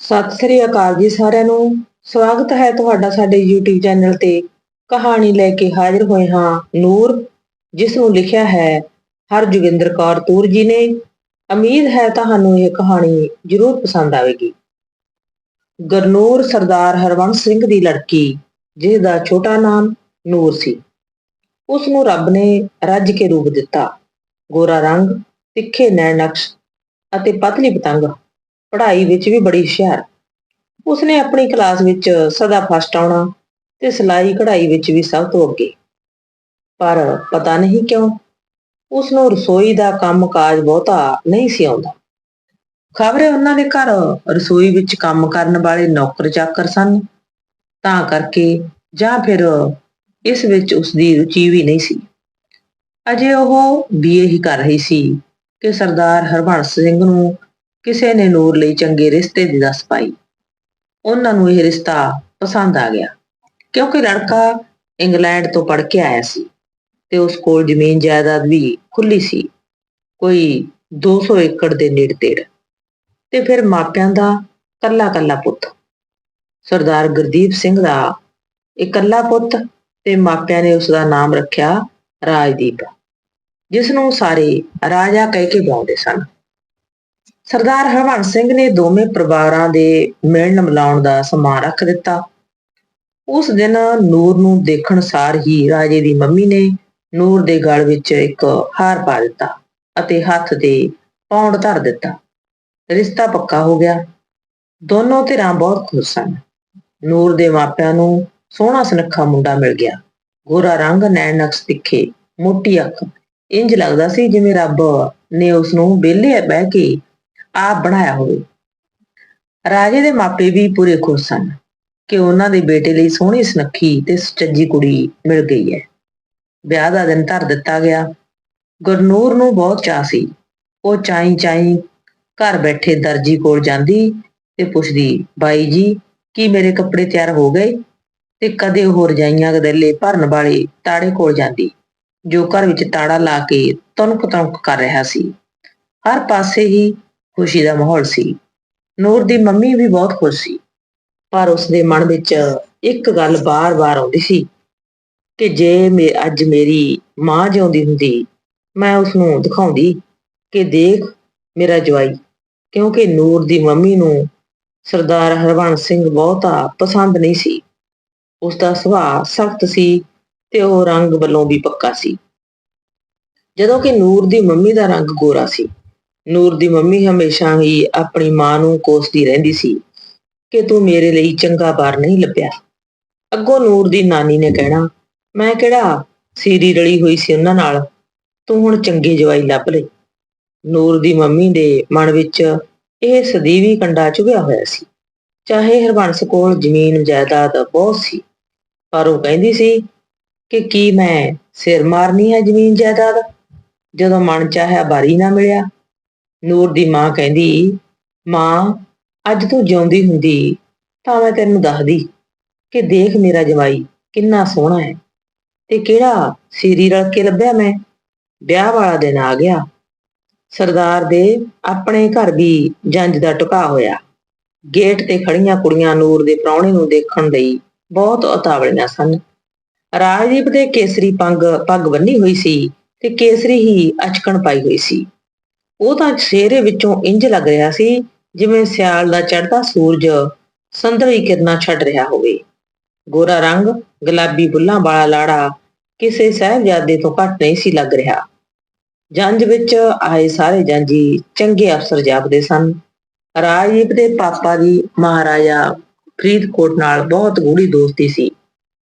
ਸਤਿ ਸ੍ਰੀ ਅਕਾਲ ਜੀ ਸਾਰਿਆਂ ਨੂੰ। ਸਵਾਗਤ ਹੈ ਤੁਹਾਡਾ ਸਾਡੇ YouTube ਚੈਨਲ ਤੇ। ਕਹਾਣੀ ਲੈ ਕੇ ਹਾਜ਼ਰ ਹੋਏ ਹਾਂ ਨੂਰ, ਜਿਸ ਨੂੰ ਲਿਖਿਆ ਹੈ ਹਰਜੋਗਿੰਦਰ ਕੌਰ ਤੂਰ ਜੀ ਨੇ। ਉਮੀਦ ਹੈ ਤੁਹਾਨੂੰ ਇਹ ਕਹਾਣੀ ਜ਼ਰੂਰ ਪਸੰਦ ਆਵੇਗੀ। ਗਰਨੂਰ ਸਰਦਾਰ ਹਰਵੰਸ ਸਿੰਘ ਦੀ ਲੜਕੀ ਜਿਸ ਦਾ ਛੋਟਾ ਨਾਮ ਨੂਰ ਸੀ। ਉਸ ਨੂੰ ਰੱਬ ਨੇ ਰੱਜ ਕੇ ਰੂਪ ਦਿੱਤਾ। ਗੋਰਾ ਰੰਗ, ਤਿੱਖੇ ਨੈਣ ਨਕਸ਼ ਅਤੇ ਪਤਲੀ ਪਤੰਗ ਪੜ੍ਹਾਈ ਵਿੱਚ ਵੀ ਬੜੀ ਹੁਸ਼ਿਆਰ। ਉਸਨੇ ਆਪਣੀ ਕਲਾਸ ਵਿੱਚ ਸਦਾ ਫਸਟ ਆਉਣਾ ਤੇ ਸਿਲਾਈ ਕਢਾਈ ਵਿੱਚ ਵੀ ਸਭ ਤੋਂ ਅੱਗੇ। ਪਰ ਪਤਾ ਨਹੀਂ ਕਿਉਂ ਉਸ ਨੂੰ ਰਸੋਈ ਦਾ ਕੰਮਕਾਜ ਬਹੁਤਾ ਨਹੀਂ ਸੀ ਆਉਂਦਾ। ਖਬਰੇ ਉਹਨਾਂ ਦੇ ਘਰ ਰਸੋਈ ਵਿੱਚ ਕੰਮ ਕਰਨ ਵਾਲੇ ਨੌਕਰ ਚਾਕਰ ਸਨ। ਤਾਂ ਕਰਕੇ ਜਾਂ ਫਿਰ ਇਸ ਵਿੱਚ ਉਸ ਦੀ ਰੁਚੀ ਵੀ ਨਹੀਂ ਸੀ। ਅਜੇ ਉਹ ਬੀਏ ਹੀ ਕਰ ਰਹੀ ਸੀ ਕਿ ਸਰਦਾਰ ਹਰਬੰਸ ਸਿੰਘ ਨੂੰ ਕਿਸੇ ਨੇ ਨੂਰ ਲਈ ਚੰਗੇ ਰਿਸ਼ਤੇ ਦੀ ਦੱਸ ਪਾਈ। ਉਹਨਾਂ ਨੂੰ ਇਹ ਰਿਸ਼ਤਾ ਪਸੰਦ ਆ ਗਿਆ, ਕਿਉਂਕਿ ਲੜਕਾ ਇੰਗਲੈਂਡ ਤੋਂ ਪੜ੍ਹ ਕੇ ਆਇਆ ਸੀ ਤੇ ਉਸ ਕੋਲ ਜ਼ਮੀਨ ਜਾਇਦਾਦ ਵੀ ਖੁੱਲੀ ਸੀ, ਕੋਈ 200 ਏਕੜ ਦੇ ਨੇੜੇ ਤੇੜ। ਤੇ ਫਿਰ ਮਾਪਿਆਂ ਦਾ ਕੱਲਾ ਕੱਲਾ ਪੁੱਤ, ਸਰਦਾਰ ਗੁਰਦੀਪ ਸਿੰਘ ਦਾ ਇਕੱਲਾ ਪੁੱਤ ਤੇ ਮਾਪਿਆਂ ਨੇ ਉਸ ਦਾ ਨਾਮ ਰੱਖਿਆ ਰਾਜਦੀਪ ਜਿਸ ਨੂੰ ਸਾਰੇ ਰਾਜਾ ਕਹਿ ਕੇ ਬੁਲਾਉਂਦੇ ਸਨ। ਸਰਦਾਰ ਹਰਵੰਸ ਸਿੰਘ ਨੇ ਦੋਵੇਂ ਪਰਿਵਾਰਾਂ ਦੇ ਮਿਲਣ ਮਿਲਾਉਣ ਦਾ ਸਮਾਂ ਰੱਖ ਦਿੱਤਾ। ਉਸ ਦਿਨ ਨੂਰ ਨੂੰ ਦੇਖਣ ਸਾਰ ਹੀ ਰਾਜੇ ਦੀ ਮੰਮੀ ਨੇ ਨੂਰ ਦੇ ਗਲ ਵਿੱਚ ਇੱਕ ਹਾਰ ਪਾ ਦਿੱਤਾ ਅਤੇ ਹੱਥ ਤੇ ਪੌਂਡ ਧਰ ਦਿੱਤਾ। ਰਿਸ਼ਤਾ ਪੱਕਾ ਹੋ ਗਿਆ। ਦੋਨੋਂ ਧਿਰਾਂ ਬਹੁਤ ਖੁਸ਼ ਸਨ। ਨੂਰ ਦੇ ਮਾਪਿਆਂ ਨੂੰ ਸੋਹਣਾ ਸੁਨੱਖਾ ਮੁੰਡਾ ਮਿਲ ਗਿਆ। ਗੋਰਾ ਰੰਗ, ਨੈਣ ਨਕਸ਼ ਤਿੱਖੇ, ਮੋਟੀ ਅੱਖ। ਇੰਜ ਲੱਗਦਾ ਸੀ ਜਿਵੇਂ ਰੱਬ ਨੇ ਉਸ ਨੂੰ ਵਿਹਲੇ ਬਹਿ ਕੇ ਆਪ ਬਣਾਇਆ ਹੋਵੇ। ਰਾਜੇ ਦੇ ਮਾਪੇ ਵੀ ਪੂਰੇ ਖੁਸ਼ ਸਨ ਕਿ ਉਹਨਾਂ ਦੇ ਬੇਟੇ ਲਈ ਸੋਹਣੀ ਸੁਨੱਖੀ ਤੇ ਸੁਚੱਜੀ ਕੁੜੀ ਮਿਲ ਗਈ ਹੈ। ਵਿਆਹ ਦਾ ਦਿਨ ਧਰ ਦਿੱਤਾ ਗਿਆ। ਗੁਰਨੂਰ ਨੂੰ ਬਹੁਤ ਚਾਅ ਸੀ। ਉਹ ਚਾਈ ਚਾਈ ਘਰ ਬੈਠੇ ਦਰਜੀ ਕੋਲ ਜਾਂਦੀ ਤੇ ਪੁੱਛਦੀ, ਬਾਈ ਜੀ, ਕੀ ਮੇਰੇ ਕੱਪੜੇ ਤਿਆਰ ਹੋ ਗਏ? ਤੇ ਕਦੇ ਉਹ ਰਜਾਈਆਂ ਗਦੈਲੇ ਭਰਨ ਵਾਲੇ ਤਾੜੇ ਕੋਲ ਜਾਂਦੀ, ਜੋ ਘਰ ਵਿੱਚ ਤਾੜਾ ਲਾ ਕੇ ਤਨਕ ਤਨਕ ਕਰ ਰਿਹਾ ਸੀ। ਹਰ ਪਾਸੇ ਹੀ ਖੁਸ਼ੀ ਦਾ ਮਾਹੌਲ ਸੀ। ਨੂਰ ਦੀ ਮੰਮੀ ਵੀ ਬਹੁਤ ਖੁਸ਼ ਸੀ, ਪਰ ਉਸ ਦੇ ਮਨ ਵਿੱਚ ਇੱਕ ਗੱਲ ਬਾਰ-ਬਾਰ ਆਉਂਦੀ ਸੀ ਕਿ ਜੇ ਮੈਂ, ਅੱਜ ਮੇਰੀ ਮਾਂ ਜਿਉਂਦੀ ਹੁੰਦੀ, ਮੈਂ ਉਸ ਨੂੰ ਦਿਖਾਉਂਦੀ ਕਿ ਦੇਖ ਮੇਰਾ ਜਵਾਈ, ਕਿਉਂਕਿ ਨੂਰ ਦੀ ਮੰਮੀ ਨੂੰ ਸਰਦਾਰ ਹਰਵੰਸ ਸਿੰਘ ਬਹੁਤਾ ਪਸੰਦ ਨਹੀਂ ਸੀ। ਉਸ ਦਾ ਸੁਭਾਅ ਸਖਤ ਸੀ ਤੇ ਉਹ ਰੰਗ ਵੱਲੋਂ ਵੀ ਪੱਕਾ ਸੀ। ਜਦੋਂ ਕਿ ਨੂਰ ਦੀ ਮੰਮੀ ਦਾ ਰੰਗ ਗੋਰਾ ਸੀ ਨੂਰ ਦੀ ਮੰਮੀ ਹਮੇਸ਼ਾ ਹੀ ਆਪਣੀ ਮਾਂ ਨੂੰ ਕੋਸਦੀ ਰਹਿੰਦੀ ਸੀ ਕਿ ਤੂੰ ਮੇਰੇ ਲਈ ਚੰਗਾ ਬਾਰ ਨਹੀਂ ਲੱਭਿਆ। ਅੱਗੋਂ ਨੂਰ ਦੀ ਨਾਨੀ ਨੇ ਕਹਿਣਾ, ਮੈਂ ਕਿਹੜਾ ਸੀਰੀ ਰਲੀ ਹੋਈ ਸੀ ਉਹਨਾਂ ਨਾਲ? ਤੂੰ ਹੁਣ ਚੰਗੇ ਜਵਾਈ ਲੱਭ ਲੈ। ਨੂਰ ਦੀ ਮੰਮੀ ਦੇ ਮਨ ਵਿੱਚ ਇਹ ਸਦੀਵੀ ਕੰਡਾ ਚੁਭਿਆ ਹੋਇਆ ਸੀ। ਚਾਹੇ ਹਰਬੰਸ ਕੋਲ ਜ਼ਮੀਨ ਜਾਇਦਾਦ ਬਹੁਤ ਸੀ, ਪਰ ਉਹ ਕਹਿੰਦੀ ਸੀ ਕਿ ਕੀ ਮੈਂ ਸਿਰ ਮਾਰਨੀ ਹੈ ਜ਼ਮੀਨ ਜਾਇਦਾਦ? ਜਦੋਂ ਮਨ ਚਾਹਿਆ ਬਾਰੀ ਨਾ ਮਿਲਿਆ ਨੂਰ ਦੀ ਮਾਂ ਕਹਿੰਦੀ, ਮਾਂ, ਅੱਜ ਤੂੰ ਜਿਉਂਦੀ ਹੁੰਦੀ, ਤਾਂ ਮੈਂ ਤੈਨੂੰ ਦੱਸਦੀ ਕਿ ਦੇਖ ਮੇਰਾ ਜਵਾਈ ਕਿੰਨਾ ਸੋਹਣਾ ਹੈ ਤੇ ਕਿਹੜਾ ਸੀਰੀ ਰਲ ਕੇ ਲੱਭਿਆ ਮੈਂ। ਵਿਆਹ ਵਾਲਾ ਦਿਨ ਆ ਗਿਆ। ਸਰਦਾਰ ਦੇ ਆਪਣੇ ਘਰ ਦੀ ਜੰਜ ਦਾ ਟੁਕਾ ਹੋਇਆ। ਗੇਟ ਤੇ ਖੜੀਆਂ ਕੁੜੀਆਂ ਨੂਰ ਦੇ ਪ੍ਰਾਹੁਣੇ ਨੂੰ ਦੇਖਣ ਲਈ ਬਹੁਤ ਉਤਾਵਲੀਆਂ ਸਨ। ਰਾਜਦੀਪ ਦੇ ਕੇਸਰੀ ਪੰਗ, ਪੱਗ ਬੰਨੀ ਹੋਈ ਸੀ ਤੇ ਕੇਸਰੀ ਹੀ ਅਚਕਣ ਪਾਈ ਹੋਈ ਸੀ। ਉਹ ਤਾਂ ਸਿਹਰੇ ਵਿੱਚੋਂ ਇੰਜ ਲੱਗ ਰਿਹਾ ਸੀ ਜਿਵੇਂ ਸਿਆਲ ਦਾ ਚੜ੍ਹਦਾ ਸੂਰਜ ਸੰਦਲੀ ਕਿਰਨਾਂ ਛੱਡ ਰਿਹਾ ਹੋਵੇ। ਗੋਰਾ ਰੰਗ, ਗੁਲਾਬੀ ਬੁੱਲਾਂ ਵਾਲਾ ਲਾੜਾ ਕਿਸੇ ਸਹਿਬਜ਼ਾਦੇ ਤੋਂ ਘੱਟ ਨਹੀਂ ਸੀ ਲੱਗ ਰਿਹਾ। ਜੰਜ ਵਿੱਚ ਆਏ ਸਾਰੇ ਜੰਜੀ ਚੰਗੇ ਅਫਸਰ ਜਾਪਦੇ ਸਨ। ਰਾਜਦੀਪ ਦੇ ਪਾਪਾ ਦੀ ਮਹਾਰਾਜਾ ਫਰੀਦਕੋਟ ਨਾਲ ਬਹੁਤ ਗੂੜੀ ਦੋਸਤੀ ਸੀ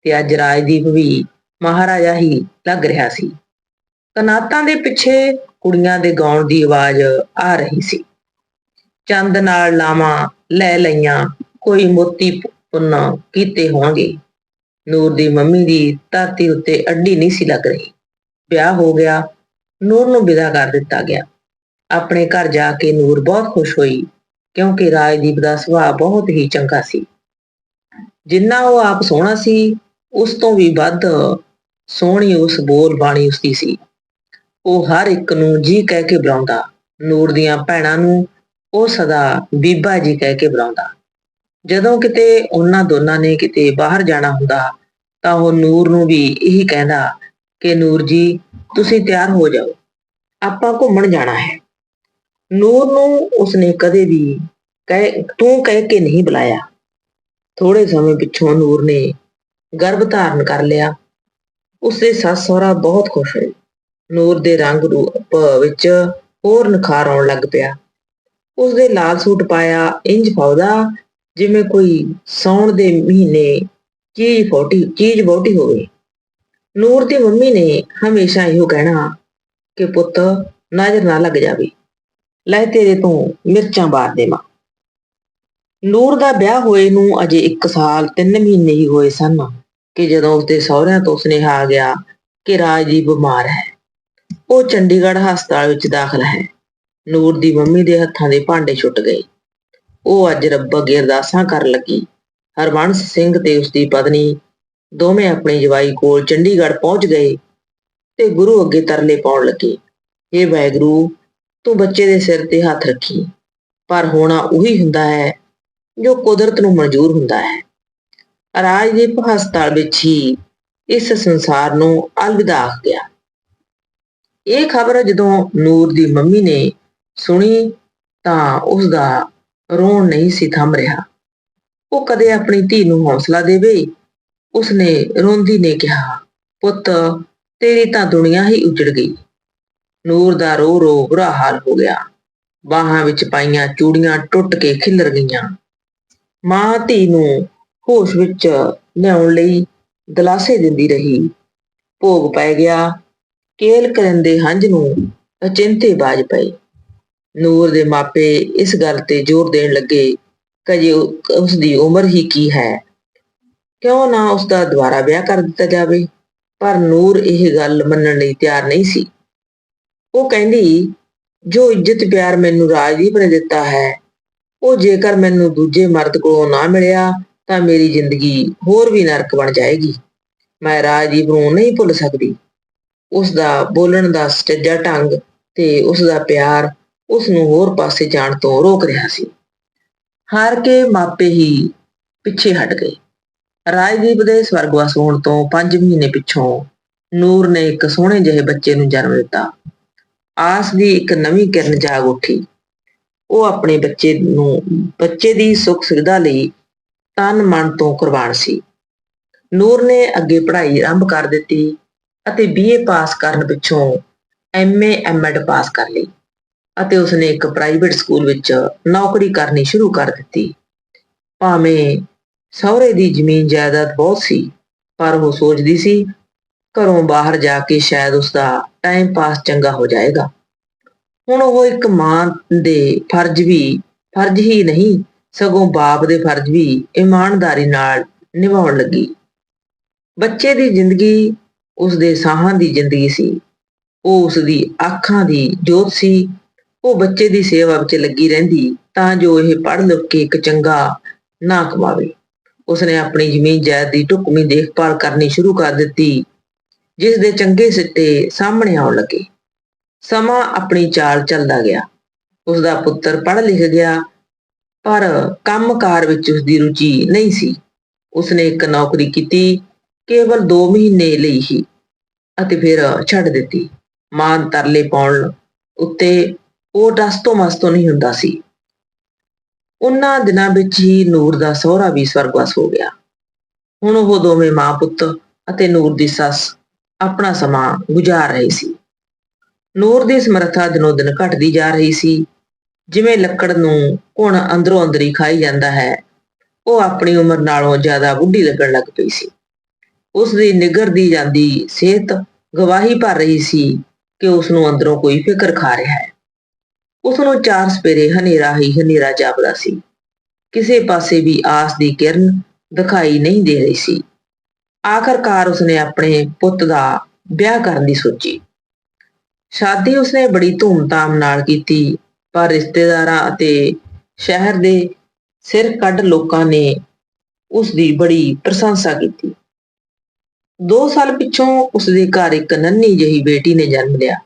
ਤੇ ਅੱਜ ਰਾਜਦੀਪ ਵੀ ਮਹਾਰਾਜਾ ਹੀ ਲੱਗ ਰਿਹਾ ਸੀ। ਕਨਾਤਾਂ ਦੇ ਪਿੱਛੇ ਕੁੜੀਆਂ ਦੇ ਗਾਉਣ ਦੀ ਆਵਾਜ਼ ਆ ਰਹੀ ਸੀ। ਚੰਦ ਨਾਲ ਲਾਵਾਂ ਲੈ ਲਈਆਂ, ਕੋਈ ਮੋਤੀ ਪੁੰਨ ਕੀਤੇ ਹੋਣਗੇ। ਨੂਰ ਦੀ ਮੰਮੀ ਦੀ ਧਰਤੀ ਉੱਤੇ ਅੱਡੀ ਨਹੀਂ ਸੀ ਲੱਗ ਰਹੀ। ਵਿਆਹ ਹੋ ਗਿਆ, ਨੂਰ ਨੂੰ ਵਿਦਾ ਕਰ ਦਿੱਤਾ ਗਿਆ। ਆਪਣੇ ਘਰ ਜਾ ਕੇ ਨੂਰ ਬਹੁਤ ਖੁਸ਼ ਹੋਈ, ਕਿਉਂਕਿ ਰਾਜਦੀਪ ਦਾ ਸੁਭਾਅ ਬਹੁਤ ਹੀ ਚੰਗਾ ਸੀ। ਜਿੰਨਾ ਉਹ ਆਪ ਸੋਹਣਾ ਸੀ, ਉਸ ਤੋਂ ਵੀ ਵੱਧ ਸੋਹਣੀ ਉਸ ਬੋਲ ਬਾਣੀ ਉਸਦੀ ਸੀ। ਉਹ ਹਰ ਇੱਕ ਨੂੰ ਜੀ ਕਹਿ ਕੇ ਬੁਲਾਉਂਦਾ। ਨੂਰ ਦੀਆਂ ਭੈਣਾਂ ਨੂੰ ਉਹ ਸਦਾ ਬੀਬਾ ਜੀ ਕਹਿ ਕੇ ਬੁਲਾਉਂਦਾ। ਜਦੋਂ ਕਿਤੇ ਉਹਨਾਂ ਦੋਨਾਂ ਨੇ ਕਿਤੇ ਬਾਹਰ ਜਾਣਾ ਹੁੰਦਾ, ਤਾਂ ਉਹ ਨੂਰ ਨੂੰ ਵੀ ਇਹੀ ਕਹਿੰਦਾ ਕਿ, ਨੂਰ ਜੀ, ਤੁਸੀਂ ਤਿਆਰ ਹੋ ਜਾਓ। ਆਪਾਂ ਘੁੰਮਣ ਜਾਣਾ ਹੈ। ਨੂਰ ਨੂੰ ਉਸਨੇ ਕਦੇ ਵੀ ਕਹਿ, ਤੂੰ ਕਹਿ ਕੇ ਨਹੀਂ ਬੁਲਾਇਆ। ਥੋੜੇ ਸਮੇਂ ਪਿੱਛੋਂ ਨੂਰ ਨੇ ਗਰਭ ਧਾਰਨ ਕਰ ਲਿਆ। ਉਸਦੇ ਸੱਸ ਸਹੁਰਾ ਬਹੁਤ ਖੁਸ਼ ਹੋਏ। ਨੂਰ ਦੇ ਰੰਗ ਰੂਪ ਵਿੱਚ ਹੋਰ ਨਿਖਾਰ ਆਉਣ ਲੱਗ ਪਿਆ। ਉਸਦੇ ਲਾਲ ਸੂਟ ਪਾਇਆ, ਇੰਜ ਫੌਦਾ ਜਿਵੇਂ ਕੋਈ ਸੌਣ ਦੇ ਮਹੀਨੇ ਚੀਜ਼ ਫੋਟੀ, ਚੀਜ਼ ਬਹੁਟੀ ਹੋਵੇ। ਨੂਰ ਦੀ ਮੰਮੀ ਨੇ ਹਮੇਸ਼ਾ ਇਹੋ ਕਹਿਣਾ ਕਿ ਪੁੱਤ, ਨਜ਼ਰ ਨਾ ਲੱਗ ਜਾਵੇ। ਲੈ ਤੇਰੇ ਤੋਂ ਮਿਰਚਾਂ ਬਾਰ ਦੇਵਾਂ। ਨੂਰ ਦਾ ਵਿਆਹ ਹੋਏ ਨੂੰ ਅਜੇ 1 ਸਾਲ 3 ਮਹੀਨੇ ਹੀ ਹੋਏ ਸਨ ਕਿ ਜਦੋਂ ਉਸਦੇ ਸਹੁਰਿਆਂ ਤੋਂ ਸੁਨੇਹਾ ਆ ਗਿਆ ਕਿ ਰਾਜ ਰਾਜਦੀਪ ਬਿਮਾਰ ਹੈ। ਉਹ ਚੰਡੀਗੜ੍ਹ ਹਸਪਤਾਲ ਵਿੱਚ ਦਾਖਲ ਹੈ। ਨੂਰ ਦੀ ਮੰਮੀ ਦੇ ਹੱਥਾਂ ਦੇ ਭਾਂਡੇ ਛੁੱਟ ਗਏ। ਉਹ ਅੱਜ ਰੱਬ ਅੱਗੇ ਅਰਦਾਸਾਂ ਕਰਨ ਲੱਗੀ। ਹਰਬੰਸ ਸਿੰਘ ਤੇ ਉਸਦੀ ਪਤਨੀ ਦੋਵੇਂ ਆਪਣੇ ਜਵਾਈ ਕੋਲ ਚੰਡੀਗੜ੍ਹ ਪਹੁੰਚ ਗਏ ਤੇ ਗੁਰੂ ਅੱਗੇ ਤਰਲੇ ਪਾਉਣ ਲੱਗੇ। ਇਹ ਵਾਹਿਗੁਰੂ, ਤੂੰ ਬੱਚੇ ਦੇ ਸਿਰ ਤੇ ਹੱਥ ਰੱਖੀ। ਪਰ ਹੋਣਾ ਉਹੀ ਹੁੰਦਾ ਹੈ ਜੋ ਕੁਦਰਤ ਨੂੰ ਮਨਜ਼ੂਰ ਹੁੰਦਾ ਹੈ। ਰਾਜਦੀਪ ਹਸਪਤਾਲ ਵਿੱਚ ਹੀ ਇਸ ਸੰਸਾਰ ਨੂੰ ਅਲਵਿਦਾ ਆਖ ਗਿਆ। ਇਹ ਖਬਰ ਜਦੋਂ ਨੂਰ ਦੀ ਮੰਮੀ ਨੇ ਸੁਣੀ ਤਾਂ ਉਸ ਦਾ ਰੋਣ ਨਹੀਂ ਸੀ ਥੰਮ ਰਿਹਾ। ਉਹ ਕਦੇ ਆਪਣੀ ਧੀ ਨੂੰ ਹੌਸਲਾ ਦੇਵੇ, ਉਸਨੇ ਰੋਂਦੀ ਨੇ ਕਿਹਾ, ਪੁੱਤ, ਤੇਰੀ ਤਾਂ ਦੁਨੀਆ ਹੀ ਉਜੜ ਗਈ। ਨੂਰ ਦਾ ਰੋ ਰੋ ਬੁਰਾ ਹਾਲ ਹੋ ਗਿਆ। ਬਾਹਾਂ ਵਿੱਚ ਪਾਈਆਂ ਚੂੜੀਆਂ ਟੁੱਟ ਕੇ ਖਿਲਰ ਗਈਆਂ। ਮਾਂ ਧੀ ਨੂੰ ਹੋਸ਼ ਵਿੱਚ ਲਿਆਉਣ ਲਈ ਦਲਾਸੇ ਦਿੰਦੀ ਰਹੀ। ਭੋਗ ਪੈ ਗਿਆ। ਕੇਲ ਕਰਨ ਦੇ ਹੰਝ ਨੂੰ ਅਚਿੰਤੇ ਬਾਜ ਪਏ। ਨੂਰ ਦੇ ਮਾਪੇ ਇਸ ਗੱਲ ਤੇ ਜ਼ੋਰ ਦੇਣ ਲੱਗੇ ਕਿ ਜੇ ਉਸ ਦੀ ਉਮਰ ਹੀ ਕੀ ਹੈ? ਕਿਉਂ ਨਾ ਉਸ ਦਾ ਦੁਬਾਰਾ ਵਿਆਹ ਕਰ ਦਿੱਤਾ ਜਾਵੇ? ਪਰ ਨੂਰ ਇਹ ਗੱਲ ਮੰਨਣ ਲਈ ਤਿਆਰ ਨਹੀਂ ਸੀ। ਉਹ ਕਹਿੰਦੀ, ਜੋ ਇੱਜ਼ਤ ਪਿਆਰ ਮੈਨੂੰ ਰਾਜਦੀਪ ਨੇ ਦਿੱਤਾ ਹੈ, ਉਹ ਜੇਕਰ ਮੈਨੂੰ ਦੂਜੇ ਮਰਦ ਕੋਲੋਂ ਨਾ ਮਿਲਿਆ, ਤਾਂ ਮੇਰੀ ਜ਼ਿੰਦਗੀ ਹੋਰ ਵੀ ਨਰਕ ਬਣ ਜਾਏਗੀ। ਮੈਂ ਰਾਜਦੀਪ ਨੂੰ ਨਹੀਂ ਭੁੱਲ ਸਕਦੀ। ਉਸ ਦਾ ਬੋਲਣ ਦਾ ਸਟੱਜਾ ਢੰਗ ਤੇ ਉਸ ਦਾ ਪਿਆਰ ਉਸ ਨੂੰ ਹੋਰ ਪਾਸੇ ਜਾਣ ਤੋਂ ਰੋਕ ਰਿਹਾ ਸੀ। ਹਾਰ ਕੇ ਮਾਪੇ ਹੀ ਪਿੱਛੇ ਹਟ ਗਏ। ਰਾਜਦੀਪ ਦੇ ਸਵਰਗਵਾਸ ਹੋਣ ਤੋਂ 5 ਮਹੀਨੇ ਪਿੱਛੋਂ ਨੂਰ ਨੇ ਇੱਕ ਸੋਹਣੇ ਜਿਹੇ ਬੱਚੇ ਨੂੰ ਜਨਮ ਦਿੱਤਾ। ਆਸ ਦੀ ਇੱਕ ਨਵੀਂ ਕਿਰਨ ਜਾਗ ਉੱਠੀ। ਉਹ ਆਪਣੇ ਬੱਚੇ ਨੂੰ, ਬੱਚੇ ਦੀ ਸੁੱਖ ਸੁਵਿਧਾ ਲਈ ਤਨ ਮਨ ਤੋਂ ਕੁਰਬਾਨ ਸੀ। ਨੂਰ ਨੇ ਅੱਗੇ ਪੜ੍ਹਾਈ ਆਰੰਭ ਕਰ ਦਿੱਤੀ। ਅਤੇ ਬੀਏ ਪਾਸ ਕਰਨ ਪਿੱਛੋਂ ਐਮਏ ਐਮਐਡ ਪਾਸ ਕਰ ਲਈ ਅਤੇ ਉਸਨੇ ਇੱਕ ਪ੍ਰਾਈਵੇਟ ਸਕੂਲ ਵਿੱਚ ਨੌਕਰੀ ਕਰਨੀ ਸ਼ੁਰੂ ਕਰ ਦਿੱਤੀ। ਭਾਵੇਂ ਸਹੁਰੇ ਦੀ ਜ਼ਮੀਨ ਜਾਇਦਾਦ ਬਹੁਤ ਸੀ, ਪਰ ਉਹ ਸੋਚਦੀ ਸੀ, ਘਰੋਂ ਬਾਹਰ ਜਾ ਕੇ ਸ਼ਾਇਦ ਉਸਦਾ ਟਾਈਮ ਪਾਸ ਚੰਗਾ ਹੋ ਜਾਏਗਾ। ਹੁਣ ਉਹ ਇੱਕ ਮਾਂ ਦੇ ਫਰਜ਼ ਵੀ, ਫਰਜ਼ ਹੀ ਨਹੀਂ, ਸਗੋਂ ਬਾਪ ਦੇ ਫਰਜ਼ ਵੀ ਇਮਾਨਦਾਰੀ ਨਾਲ ਨਿਭਾਉਣ ਲੱਗੀ। ਬੱਚੇ ਦੀ ਜ਼ਿੰਦਗੀ ਉਸਦੇ ਸਾਹਾਂ ਦੀ ਜ਼ਿੰਦਗੀ ਸੀ। ਉਹ ਉਸਦੀ ਅੱਖਾਂ ਦੀ ਜੋਤ ਸੀ। ਉਹ ਬੱਚੇ ਦੀ ਸੇਵਾ ਵਿੱਚ ਲੱਗੀ ਰਹਿੰਦੀ, ਤਾਂ ਜੋ ਇਹ ਪੜ੍ਹ ਲਿਖ ਕੇ ਇੱਕ ਚੰਗਾ ਨਾ ਕਮਾਵੇ ਉਸਨੇ ਆਪਣੀ ਜ਼ਮੀਨ ਜਾਇਦਾਦ ਦੀ ਢੁਕਵੀਂ ਦੇਖਭਾਲ ਕਰਨੀ ਸ਼ੁਰੂ ਕਰ ਦਿੱਤੀ, ਜਿਸ ਦੇ ਚੰਗੇ ਸਿੱਟੇ ਸਾਹਮਣੇ ਆਉਣ ਲੱਗੇ। ਸਮਾਂ ਆਪਣੀ ਚਾਲ ਚੱਲਦਾ ਗਿਆ। ਉਸ ਦਾ ਪੁੱਤਰ ਪੜ੍ਹ ਲਿਖ ਗਿਆ, ਪਰ ਕੰਮਕਾਰ ਵਿੱਚ ਉਸ ਦੀ ਰੁਚੀ ਨਹੀਂ ਸੀ। ਉਸਨੇ ਇੱਕ ਨੌਕਰੀ ਕੀਤੀ ਕੇਵਲ 2 ਮਹੀਨੇ ਲਈ ਹੀ ਅਤੇ ਫਿਰ ਛੱਡ ਦਿੱਤੀ। ਮਾਂ ਤਰਲੇ ਪਾਉਣ ਉੱਤੇ ਉਹ ਡਸਤੋਂ ਮਸਤੋਂ ਨਹੀਂ ਹੁੰਦਾ ਸੀ। ਉਹਨਾਂ ਦਿਨਾਂ ਵਿੱਚ ਹੀ ਨੂਰ ਦਾ ਸਹੁਰਾ ਵੀ ਸਵਰਗਵਾਸ ਹੋ ਗਿਆ। ਹੁਣ ਉਹ ਦੋਵੇਂ ਮਾਂ ਪੁੱਤ ਅਤੇ ਨੂਰ ਦੀ ਸੱਸ ਆਪਣਾ ਸਮਾਂ ਗੁਜ਼ਾਰ ਰਹੇ ਸੀ। ਨੂਰ ਦੀ ਸਮਰੱਥਾ ਦਿਨੋਂ ਦਿਨ ਘਟਦੀ ਜਾ ਰਹੀ ਸੀ। ਜਿਵੇਂ ਲੱਕੜ ਨੂੰ ਘੁਣ ਅੰਦਰੋਂ ਅੰਦਰ ਹੀ ਖਾਈ ਜਾਂਦਾ ਹੈ, ਉਹ ਆਪਣੀ ਉਮਰ ਨਾਲੋਂ ਜ਼ਿਆਦਾ ਬੁੱਢੀ ਲੱਗਣ ਲੱਗ ਪਈ ਸੀ। ਉਸ ਦੀ ਨਿਗਰਦੀ ਜਾਂਦੀ ਸਿਹਤ ਗਵਾਹੀ ਭਰ ਰਹੀ ਸੀ ਕਿ ਉਸ ਨੂੰ ਅੰਦਰੋਂ ਕੋਈ ਫਿਕਰ ਖਾ ਰਿਹਾ ਹੈ। ਉਸ ਨੂੰ ਚਾਰ ਸਪੇਰੇ ਹਨੇਰਾ ਹੀ ਹਨੇਰਾ ਜਾਪਦਾ ਸੀ। ਕਿਸੇ ਪਾਸੇ ਵੀ ਆਸ ਦੀ ਕਿਰਨ ਦਿਖਾਈ ਨਹੀਂ ਦੇ ਰਹੀ ਸੀ। ਆਖਰਕਾਰ ਉਸਨੇ ਆਪਣੇ ਪੁੱਤ ਦਾ ਵਿਆਹ ਕਰਨ ਦੀ ਸੋਚੀ। ਸ਼ਾਦੀ ਉਸਨੇ ਬੜੀ ਧੂਮਧਾਮ ਨਾਲ ਕੀਤੀ, ਪਰ ਰਿਸ਼ਤੇਦਾਰਾਂ ਅਤੇ ਸ਼ਹਿਰ ਦੇ ਸਿਰ ਕੱਢ ਲੋਕਾਂ ਨੇ ਉਸ ਦੀ ਬੜੀ ਪ੍ਰਸ਼ੰਸਾ ਕੀਤੀ। 2 ਸਾਲ ਪਿੱਛੋਂ ਉਸ ਦੇ ਘਰ ਇੱਕ ਨੰਨੀ ਜਿਹੀ ਬੇਟੀ ਨੇ ਜਨਮ ਲਿਆ।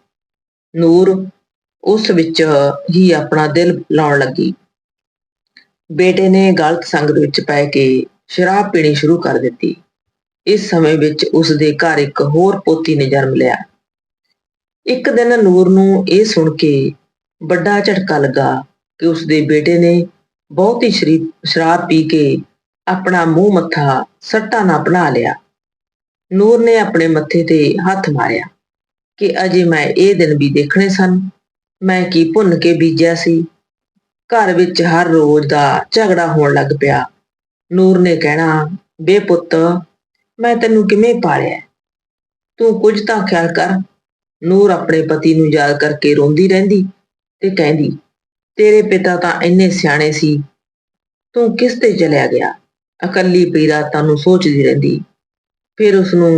ਨੂਰ ਉਸ ਵਿੱਚ ਹੀ ਆਪਣਾ ਦਿਲ ਲਾਉਣ ਲੱਗੀ। ਬੇਟੇ ਨੇ ਗਲਤ ਸੰਗਤ ਵਿੱਚ ਪੈ ਕੇ ਸ਼ਰਾਬ ਪੀਣੀ ਸ਼ੁਰੂ ਕਰ ਦਿੱਤੀ। ਇਸ ਸਮੇਂ ਵਿੱਚ ਉਸ ਦੇ ਘਰ ਇੱਕ ਹੋਰ ਪੋਤੀ ਨੇ ਜਨਮ ਲਿਆ। ਇੱਕ ਦਿਨ ਨੂਰ ਨੂੰ ਇਹ ਸੁਣ ਕੇ ਵੱਡਾ ਝਟਕਾ ਲੱਗਾ ਕਿ ਉਸ ਦੇ ਬੇਟੇ ਨੇ ਬਹੁਤੀ ਸ਼ਰੀ- ਸ਼ਰਾਬ ਪੀ ਕੇ ਆਪਣਾ ਮੂੰਹ ਮੱਥਾ ਸੱਟਾ ਨਾ ਬਣਾ ਲਿਆ। ਨੂਰ ਨੇ ਆਪਣੇ ਮੱਥੇ ਤੇ ਹੱਥ ਮਾਰਿਆ ਕਿ ਅਜੇ ਮੈਂ ਇਹ ਦਿਨ ਵੀ ਦੇਖਣੇ ਸਨ। ਮੈਂ ਕੀ ਭੁੰਨ ਕੇ ਬੀਜਿਆ ਸੀ? ਘਰ ਵਿੱਚ ਹਰ ਰੋਜ਼ ਦਾ ਝਗੜਾ ਹੋਣ ਲੱਗ ਪਿਆ। ਨੂਰ ਨੇ ਕਹਿਣਾ, ਬੇ ਪੁੱਤ, ਮੈਂ ਤੈਨੂੰ ਕਿਵੇਂ ਪਾਲਿਆ? ਤੂੰ ਕੁਝ ਤਾਂ ਖਿਆਲ ਕਰ। ਨੂਰ ਆਪਣੇ ਪਤੀ ਨੂੰ ਯਾਦ ਕਰਕੇ ਰੋਂਦੀ ਰਹਿੰਦੀ ਤੇ ਕਹਿੰਦੀ, ਤੇਰੇ ਪਿਤਾ ਤਾਂ ਇੰਨੇ ਸਿਆਣੇ ਸੀ। ਤੂੰ ਕਿਸ ਤੇ ਚਲਿਆ ਗਿਆ? ਇਕੱਲੀ ਪੀਰਾ ਰਾਤਾਂ ਸੋਚਦੀ ਰਹਿੰਦੀ। ਫਿਰ ਉਸ ਨੂੰ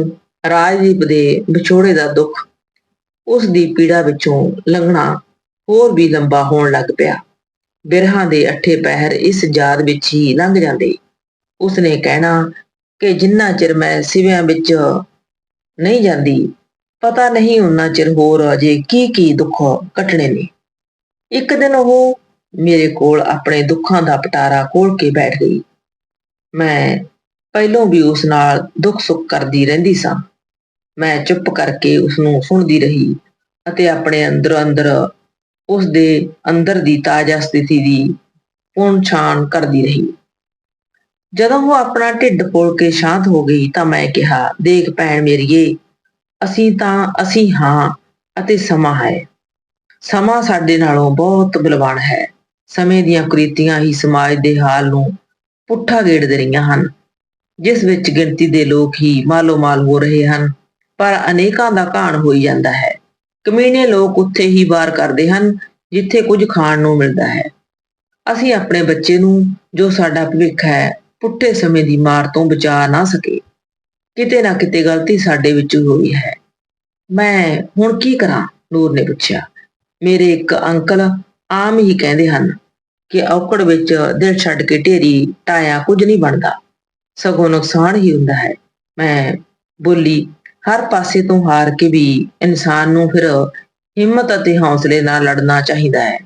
ਰਾਜਦੀਪ ਦੇ ਵਿਛੋੜੇ ਦਾ ਦੁੱਖ ਉਸ ਦੀ ਪੀੜਾ ਵਿੱਚੋਂ ਲੰਘਣਾ ਹੋਰ ਵੀ ਲੰਬਾ ਹੋਣ ਲੱਗ ਪਿਆ। ਬਿਰਹਾਂ ਦੇ ਅੱਠੇ ਪਹਿਰ ਇਸ ਯਾਦ ਵਿੱਚ ਹੀ ਲੰਘ ਜਾਂਦੇ। ਉਸਨੇ ਕਹਿਣਾ ਕਿ ਜਿੰਨਾ ਚਿਰ ਮੈਂ ਸਿਵਿਆਂ ਵਿੱਚ ਨਹੀਂ ਜਾਂਦੀ, ਪਤਾ ਨਹੀਂ ਉਨਾ ਚਿਰ ਹੋਰ ਅਜੇ ਕੀ ਕੀ ਦੁੱਖ ਕੱਟਣੇ ਨੇ। ਇੱਕ ਦਿਨ ਉਹ ਮੇਰੇ ਕੋਲ ਆਪਣੇ ਦੁੱਖਾਂ ਦਾ ਪਟਾਰਾ ਖੋਲ ਕੇ ਬੈਠ ਗਈ। ਮੈਂ ਪਹਿਲੋਂ ਵੀ ਉਸ ਨਾਲ ਦੁੱਖ ਸੁੱਖ ਕਰਦੀ ਰਹਿੰਦੀ ਸਾਂ। ਮੈਂ ਚੁੱਪ ਕਰਕੇ ਉਸ ਨੂੰ ਸੁਣਦੀ ਰਹੀ ਅਤੇ ਆਪਣੇ ਅੰਦਰੋਂ ਅੰਦਰ ਉਸ ਦੇ ਅੰਦਰ ਦੀ ਤਾਜ਼ਾ ਸਥਿਤੀ ਦੀ ਪੁਣਛਾਣ ਕਰਦੀ ਰਹੀ। ਜਦੋਂ ਉਹ ਆਪਣਾ ਢਿੱਡ ਫੋਲ ਕੇ ਸ਼ਾਂਤ ਹੋ ਗਈ ਤਾਂ ਮੈਂ ਕਿਹਾ, ਦੇਖ ਭੈਣ ਮੇਰੀਏ ਅਸੀਂ ਤਾਂ, ਅਸੀਂ ਹਾਂ ਅਤੇ ਸਮਾਂ ਹੈ। ਸਮਾਂ ਸਾਡੇ ਨਾਲੋਂ ਬਹੁਤ ਬਲਵਾਨ ਹੈ। ਸਮੇਂ ਦੀਆਂ ਕੁਰੀਤੀਆਂ ਹੀ ਸਮਾਜ ਦੇ ਹਾਲ ਨੂੰ ਪੁੱਠਾ ਗੇੜਦੇ ਰਹੀਆਂ ਹਨ। ਜਿਸ ਵਿੱਚ ਗਿਣਤੀ ਦੇ ਲੋਕ ਹੀ ਮਾਲੋ ਮਾਲ ਹੋ ਰਹੇ ਹਨ, ਪਰ ਅਨੇਕਾਂ ਦਾ ਘਾਣ ਹੋਈ ਜਾਂਦਾ ਹੈ। ਕਮੀਨੇ ਲੋਕ ਉੱਥੇ ਹੀ ਵਾਰ ਕਰਦੇ ਹਨ, ਜਿੱਥੇ ਕੁਝ ਖਾਣ ਨੂੰ ਮਿਲਦਾ ਹੈ। ਅਸੀਂ ਆਪਣੇ ਬੱਚੇ ਨੂੰ, ਜੋ ਸਾਡਾ ਭਵਿੱਖ ਹੈ, ਪੁੱਠੇ ਸਮੇਂ ਦੀ ਮਾਰ ਤੋਂ ਬਚਾ ਨਾ ਸਕੇ। ਕਿਤੇ ਨਾ ਕਿਤੇ ਗਲਤੀ ਸਾਡੇ ਵਿੱਚ ਹੋਈ ਹੈ। ਮੈਂ ਹੁਣ ਕੀ ਕਰਾਂ? ਨੂਰ ਨੇ ਪੁੱਛਿਆ। ਮੇਰੇ ਇੱਕ ਅੰਕਲ ਆਮ ਹੀ ਕਹਿੰਦੇ ਹਨ ਕਿ ਔਕੜ ਵਿੱਚ ਦਿਲ ਛੱਡ ਕੇ ਢੇਰੀ ਟਾਇਆ ਕੁਝ ਨਹੀਂ ਬਣਦਾ। ਸਗੋਂ ਨੁਕਸਾਨ ਹੀ ਹੁੰਦਾ ਹੈ। ਮੈਂ ਬੋਲੀ, ਹਰ ਪਾਸੇ ਤੋਂ ਹਾਰ ਕੇ ਵੀ ਇਨਸਾਨ ਨੂੰ ਫਿਰ ਹਿੰਮਤ ਅਤੇ ਹੌਸਲੇ ਨਾਲ ਲੜਨਾ ਚਾਹੀਦਾ ਹੈ।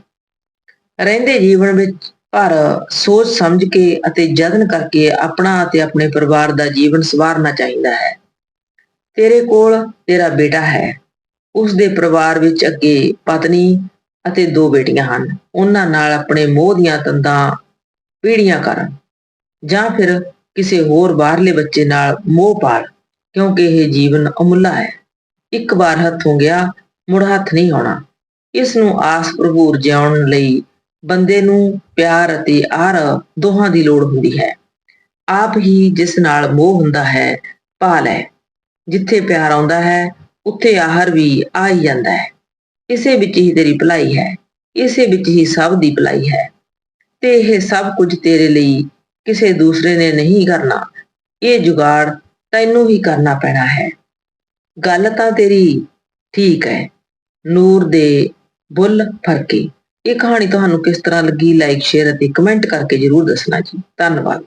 ਰਹਿੰਦੇ ਜੀਵਨ ਵਿੱਚ ਪਰ ਸੋਚ ਸਮਝ ਕੇ ਅਤੇ ਯਤਨ ਕਰਕੇ ਆਪਣਾ ਅਤੇ ਆਪਣੇ ਪਰਿਵਾਰ ਦਾ ਜੀਵਨ ਸਵਾਰਨਾ ਚਾਹੀਦਾ ਹੈ। ਤੇਰੇ ਕੋਲ ਤੇਰਾ ਬੇਟਾ ਹੈ। ਉਸ ਦੇ ਪਰਿਵਾਰ ਵਿੱਚ ਅੱਗੇ ਪਤਨੀ ਅਤੇ ਦੋ ਬੇਟੀਆਂ ਹਨ। ਉਹਨਾਂ ਨਾਲ ਆਪਣੇ ਮੋਹ ਦੀਆਂ ਤੰਦਾਂ ਪੀੜੀਆਂ ਕਰ ਜਾਂ ਫਿਰ ਕਿਸੇ ਹੋਰ ਬਾਹਰਲੇ ਬੱਚੇ ਨਾਲ ਮੋਹ ਪਾਲ, ਕਿਉਂਕਿ ਇਹ ਜੀਵਨ ਅਮੁੱਲਾ ਹੈ। ਇੱਕ ਵਾਰ ਹੱਥੋਂ ਗਿਆ, ਮੁੜ ਹੱਥ ਨਹੀਂ ਆਉਣਾ। ਇਸ ਨੂੰ ਆਸ ਭਰਪੂਰ ਜਿਉਣ ਲਈ ਬੰਦੇ ਨੂੰ ਪਿਆਰ ਅਤੇ ਆਰ ਦੋਹਾਂ ਦੀ ਲੋੜ ਹੁੰਦੀ ਹੈ। ਆਪ ਹੀ ਜਿਸ ਨਾਲ ਮੋਹ ਹੁੰਦਾ ਹੈ, ਭਾਲ ਹੈ। ਜਿੱਥੇ ਪਿਆਰ ਆਉਂਦਾ ਹੈ, ਉੱਥੇ ਆਹਰ ਵੀ ਆ ਹੀ ਜਾਂਦਾ ਹੈ। ਇਸੇ ਵਿੱਚ ਹੀ ਤੇਰੀ ਭਲਾਈ ਹੈ। ਇਸੇ ਵਿੱਚ ਹੀ ਸਭ ਦੀ ਭਲਾਈ ਹੈ। ਤੇ ਇਹ ਸਭ ਕੁਝ ਤੇਰੇ ਲਈ ਕਿਸੇ ਦੂਸਰੇ ਨੇ ਨਹੀਂ ਕਰਨਾ, ਇਹ ਜੁਗਾੜ ਤੈਨੂੰ ਹੀ ਕਰਨਾ ਪੈਣਾ ਹੈ। ਗੱਲ ਤਾਂ ਤੇਰੀ ਠੀਕ ਹੈ, ਨੂਰ ਦੇ ਬੁੱਲ ਫਰਕੇ ਇਹ ਕਹਾਣੀ ਤੁਹਾਨੂੰ ਕਿਸ ਤਰ੍ਹਾਂ ਲੱਗੀ? ਲਾਈਕ ਸ਼ੇਅਰ ਅਤੇ ਕਮੈਂਟ ਕਰਕੇ ਜਰੂਰ ਦੱਸਣਾ ਜੀ। ਧੰਨਵਾਦ।